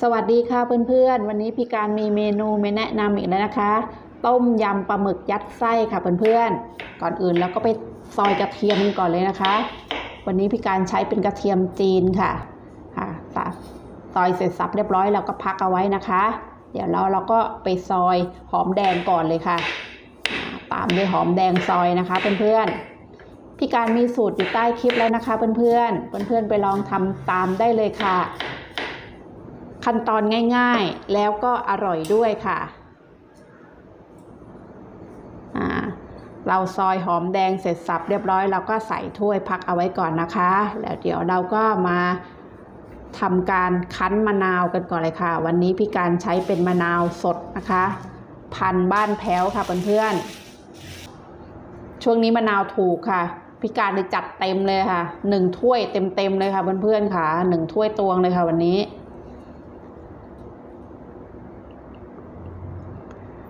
สวัสดีค่ะเพื่อนๆ วันนี้พี่การมีเมนูมาแนะนำอีกแล้วนะคะ ต้มยำปลาหมึกยัดไส้ค่ะเพื่อนๆ ก่อนอื่นเราก็ไปซอยกระเทียมกันก่อนเลยนะคะ วันนี้พี่การใช้เป็นกระเทียมจีนค่ะค่ะซอยเสร็จสับเรียบร้อยเราก็พักเอาไว้นะคะ เดี๋ยวเราเราก็ไปซอยหอมแดงก่อนเลยค่ะ ตามด้วยหอมแดงซอยนะคะเพื่อนๆพี่การมีสูตรอยู่ใต้คลิปแล้วนะคะ เพื่อนๆเพื่อนๆไปลองทำตามได้เลยค่ะ ขั้นตอนง่ายๆ แล้วก็อร่อยด้วยค่ะ เราซอยหอมแดงเสร็จสับเรียบร้อยเราก็ใส่ถ้วยพักเอาไว้ก่อนนะคะ แล้วเดี๋ยวเราก็มาทำการคั้นมะนาวกันก่อนเลยค่ะ วันนี้พี่การใช้เป็นมะนาวสดนะคะ พันบ้านแพ้วค่ะเพื่อนๆ ช่วงนี้มะนาวถูกค่ะพี่การเลยจัดเต็มเลยค่ะหนึ่งถ้วยเต็มๆเลยค่ะเพื่อนๆค่ะหนึ่งถ้วยตวงเลยค่ะวันนี้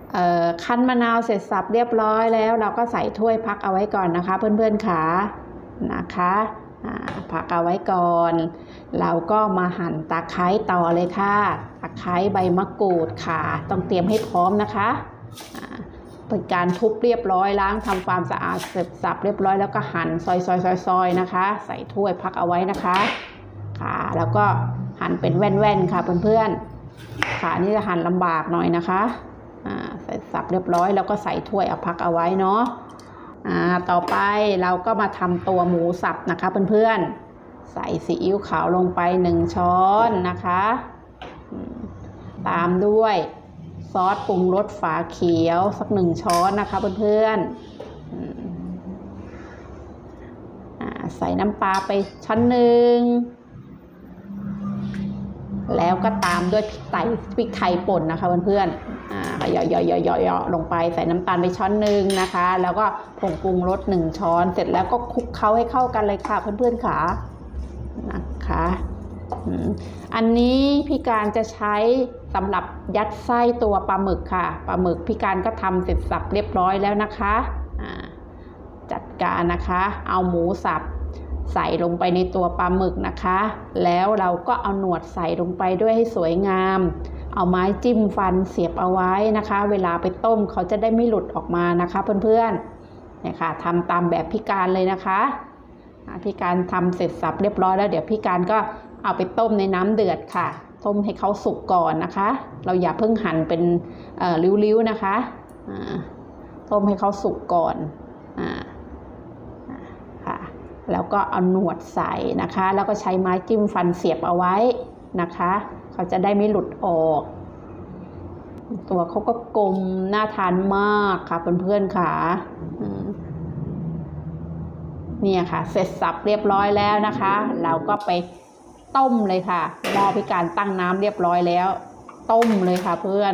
เอ่อ คั้นมะนาวเสร็จสับเรียบร้อยแล้ว เราก็ใส่ถ้วยพักเอาไว้ก่อนนะคะ เพื่อนๆค่ะนะคะพักเอาไว้ก่อน เราก็มาหั่นตะไคร้ต่อเลยค่ะ ตะไคร้ใบมะกรูดค่ะ ต้องเตรียมให้พร้อมนะคะเป็นการทุบเรียบร้อยล้างทำความสะอาดเสร็จสับเรียบร้อยแล้วก็หั่นซอยๆๆๆนะคะ ใส่ถ้วยพักเอาไว้นะคะค่ะ แล้วก็หั่นเป็นแว่นๆค่ะเพื่อนๆค่ะนี่จะหั่นลำบากหน่อยนะคะอ่า สับเรียบร้อยแล้วก็ใส่ถ้วยเอาพักเอาไว้เนาะอ่าต่อไปเราก็มาทำตัวหมูสับนะคะเพื่อนๆ ใส่ซีอิ๊วขาวลงไปหนึ่งช้อนนะคะ ตามด้วยซอสปรุงรสฝาเขียวสักหนึ่งช้อนนะคะเพื่อนๆอ่าใส่น้ำปลาไปช้อนหนึ่งแล้วก็ตามด้วยพริกไทยพริกไทยป่นนะคะเพื่อนๆอ่า หยาะเหยาะเหยาะเหยาะเหยาะลงไปใส่น้ำตาลไปช้อนหนึ่งนะคะ แล้วก็ผงปรุงรสหนึ่งช้อน เสร็จแล้วก็คลุกเคล้าให้เข้ากันเลยค่ะเพื่อนๆค่ะนะคะอันนี้พี่การจะใช้สำหรับยัดไส้ตัวปลาหมึกค่ะปลาหมึกพี่การก็ทำเสร็จสับเรียบร้อยแล้วนะคะจัดการนะคะ เอาหมูสับใส่ลงไปในตัวปลาหมึกนะคะ แล้วเราก็เอาหนวดใส่ลงไปด้วยให้สวยงาม เอาไม้จิ้มฟันเสียบเอาไว้นะคะ เวลาไปต้มเขาจะได้ไม่หลุดออกมานะคะเพื่อนๆเนี่ยค่ะทำตามแบบพิการเลยนะคะอ่าพิการทำเสร็จสับเรียบร้อยแล้วเดี๋ยวพิการก็เอาไปต้มในน้ำเดือดค่ะ ต้มให้เขาสุกก่อนนะคะ เราอย่าเพิ่งหั่นเป็นริ้วๆนะคะต้มให้เขาสุกก่อนอค่ะแล้วก็เอาหนวดใส่นะคะ แล้วก็ใช้ไม้จิ้มฟันเสียบเอาไว้นะคะ เขาจะได้ไม่หลุดออก ตัวเขาก็กลมน่าทานมากค่ะเพื่อนๆค่ะเนี่ยค่ะ เสร็จสับเรียบร้อยแล้วนะคะ เราก็ไปต้มเลยค่ะหม้อพิการตั้งน้ำเรียบร้อยแล้ว ต้มเลยค่ะ เพื่อน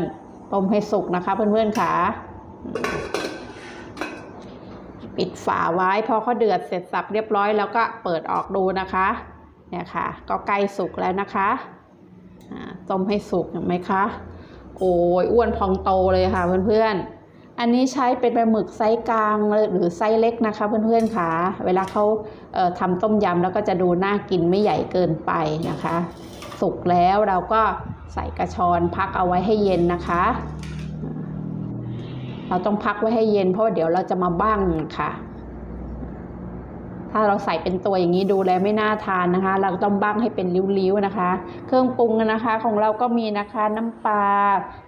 ต้มให้สุกนะคะ เพื่อนๆค่ะปิดฝาไว้พอเขาเดือดเสร็จสับเรียบร้อยแล้วก็เปิดออกดูนะคะ เนี่ยค่ะ ก็ใกล้สุกแล้วนะคะ ต้มให้สุกเห็นไหมคะ โอ้ยอ้วนพองโตเลยค่ะเพื่อนๆ อันนี้ใช้เป็นปลาหมึกไซส์กลางหรือไซส์เล็กนะคะเพื่อนๆค่ะ เวลาเขาเทำต้มยำแล้วก็จะดูน่ากินไม่ใหญ่เกินไปนะคะ สุกแล้วเราก็ใส่กระชอนพักเอาไว้ให้เย็นนะคะ เราต้องพักไว้ให้เย็นเพราะาเดี๋ยวเราจะมาบ้างค่ะ ถ้าเราใส่เป็นตัวอย่างนี้ดูแล้วไม่น่าทานนะคะ เราต้องบ้างให้เป็นริ้วๆนะคะ เครื่องปรุงนะคะของเราก็มีนะคะน้ำปลา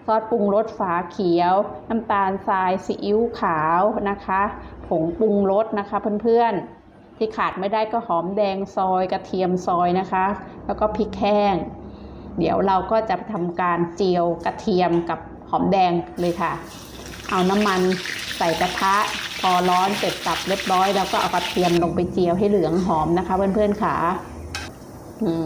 ซอสปรุงรสฝาเขียว น้ำตาลทรายซีอิ๊วขาวนะคะ ผงปรุงรสนะคะเพื่อนๆ ที่ขาดไม่ได้ก็หอมแดงซอยกระเทียมซอยนะคะ แล้วก็พริกแห้ง เดี๋ยวเราก็จะทำการเจียวกระเทียมกับหอมแดงเลยค่ะ เอาน้ำมันใส่กระทะ พอร้อนเสร็จสับเรียบร้อยแล้วก็เอากระเทียมลงไปเจียวให้เหลืองหอมนะคะ เพื่อนๆค่ะอืม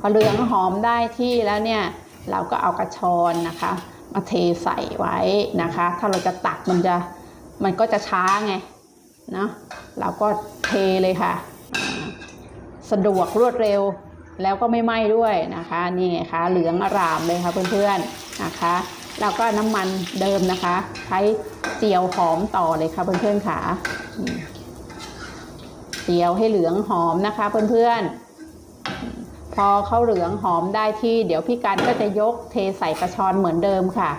พอเหลืองหอมได้ที่แล้วเนี่ย เราก็เอากระชอนนะคะ มาเทใส่ไว้นะคะ ถ้าเราจะตักมันจะมันก็จะช้าไงเนาะเราก็เทเลยค่ะ สะดวกรวดเร็วแล้วก็ไม่ไหม้ด้วยนะคะ นี่ไงคะเหลืองอร่ามเลยค่ะเพื่อนๆนะคะ แล้วก็น้ำมันเดิมนะคะ ใช้เจียวหอมต่อเลยค่ะเพื่อนๆค่ะเจียวให้เหลืองหอมนะคะเพื่อนๆพพอเขาเหลืองหอมได้ที่ เดี๋ยวพี่การก็จะยกเทใส่กระชอนเหมือนเดิมค่ะ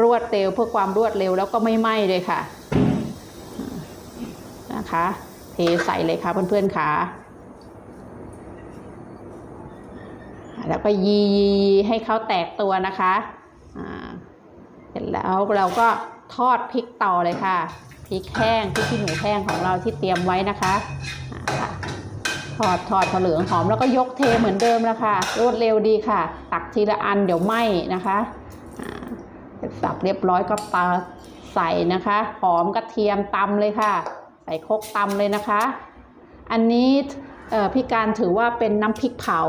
รวดเร็วเพื่อความรวดเร็วแล้วก็ไม่ไหม้เลยค่ะนะคะ เทใส่เลยค่ะเพื่อนๆค่ะแล้วก็ยีให้เขาแตกตัวนะคะ แล้วเราก็ทอดพริกต่อเลยค่ะพริกแห้งพริกขี้หนูแห้งของเราที่เตรียมไว้นะคะค่ะทอดทอดพอเหลืองหอมแล้วก็ยกเทเหมือนเดิมแล้วค่ะรวดเร็วดีค่ะ ตักทีละอันเดี๋ยวไหม้นะคะเสร็จสับเรียบร้อยก็ปาใส่นะคะหอมกระเทียมตำเลยค่ะ ใส่คกตำเลยนะคะ อันนี้พี่การถือว่าเป็นน้ำพริกเผา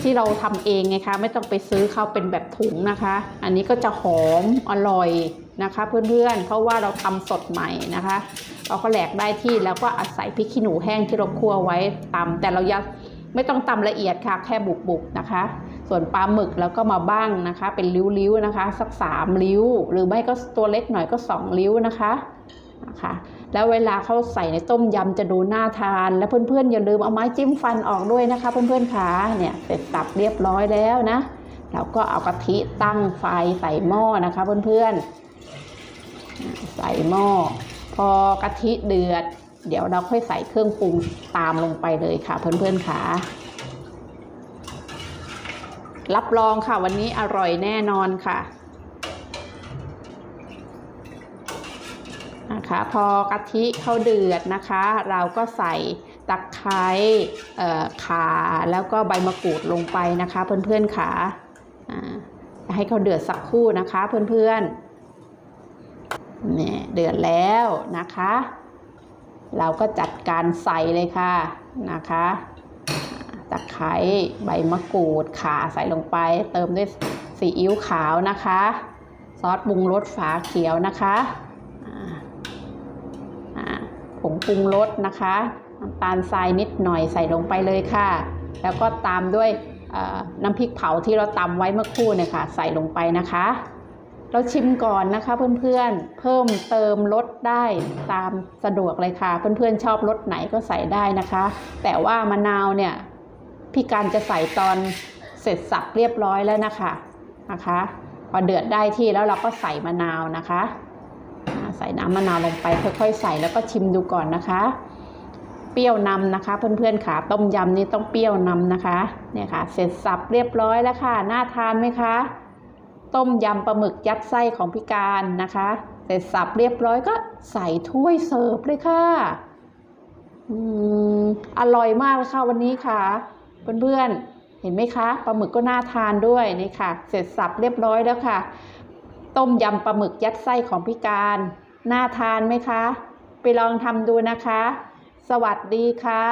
ที่เราทำเองไงคะ ไม่ต้องไปซื้อเขาเป็นแบบถุงนะคะ อันนี้ก็จะหอมอร่อยนะคะ เพื่อนๆ เพราะว่าเราทำสดใหม่นะคะเราก็แหลกได้ที่แล้วก็อาศัยพริกขี้หนูแห้งที่เราคั่วไว้ตำแต่เรายังไม่ต้องตำละเอียดค่ะ แค่บุบๆนะคะ ส่วนปลาหมึกแล้วก็มาบ้างนะคะ เป็นริ้วๆนะคะ สักสามริ้ว หรือไม่ก็ตัวเล็กหน่อยก็สองริ้วนะคะนะคะ แล้วเวลาเขาใส่ในต้มยำจะดูน่าทาน และเพื่อนๆอย่าลืมเอาไม้จิ้มฟันออกด้วยนะคะ เพื่อนๆขาเนี่ยเสร็จสับเรียบร้อยแล้วนะเราก็เอากะทิตั้งไฟใส่หม้อนะคะเพื่อนๆใส่หม้อ พอกะทิเดือด เดี๋ยวเราค่อยใส่เครื่องปรุงตามลงไปเลยค่ะ เพื่อนๆขารับรองค่ะวันนี้อร่อยแน่นอนค่ะ นะคะ พอกะทิเข้าเดือดนะคะ เราก็ใส่ตะไคร่ขาแล้วก็ใบมะกรูดลงไปนะคะ เพื่อนๆค่ะอ่าให้เขาเดือดสักครู่นะคะ เพื่อนๆเนี่ยเดือดแล้วนะคะ เราก็จัดการใส่เลยค่ะนะคะตะไคร้ใบมะกรูดขาใส่ลงไป เติมด้วยซีอิ๊วขาวนะคะ ซอสปรุงรสฝาเขียวนะคะ งปรุงรสนะคะน้ำตาลทรายนิดหน่อยใส่ลงไปเลยค่ะ แล้วก็ตามด้วยน้ำพริกเผาที่เราตำไว้เมื่อครู่เนี่ยค่ะใส่ลงไปนะคะ เราชิมก่อนนะคะเพื่อนๆเพิ่มเติมรสได้ตามสะดวกเลยค่ะ เพื่อนๆชอบรสไหนก็ใส่ได้นะคะ แต่ว่ามะนาวเนี่ยพี่การจะใส่ตอนเสร็จสับเรียบร้อยแล้วนะคะนะคะ พอเดือดได้ที่แล้วเราก็ใส่มะนาวนะคะ น้ำมะนาวลงไปค่อยๆ ใส่แล้วก็ชิมดูก่อนนะคะ เปรี้ยวนำนะคะ เพื่อนๆค่ะต้มยำนี่ต้องเปรี้ยวนำนะคะเนี่ยค่ะ เสร็จสับเรียบร้อยแล้วค่ะน่าทานไหมคะ ต้มยำปลาหมึกยัดไส้ของพี่การนะคะ เสร็จสับเรียบร้อยก็ใส่ถ้วยเสิร์ฟเลยค่ะอืมอร่อยมากเลยค่ะวันนี้ค่ะ เพื่อนๆเห็นไหมคะปลาหมึกก็น่าทานด้วยนี่ค่ะ เสร็จสับเรียบร้อยแล้วค่ะต้มยำปลาหมึกยัดไส้ของพี่การ น่าทานไหมคะ ไปลองทำดูนะคะ สวัสดีค่ะ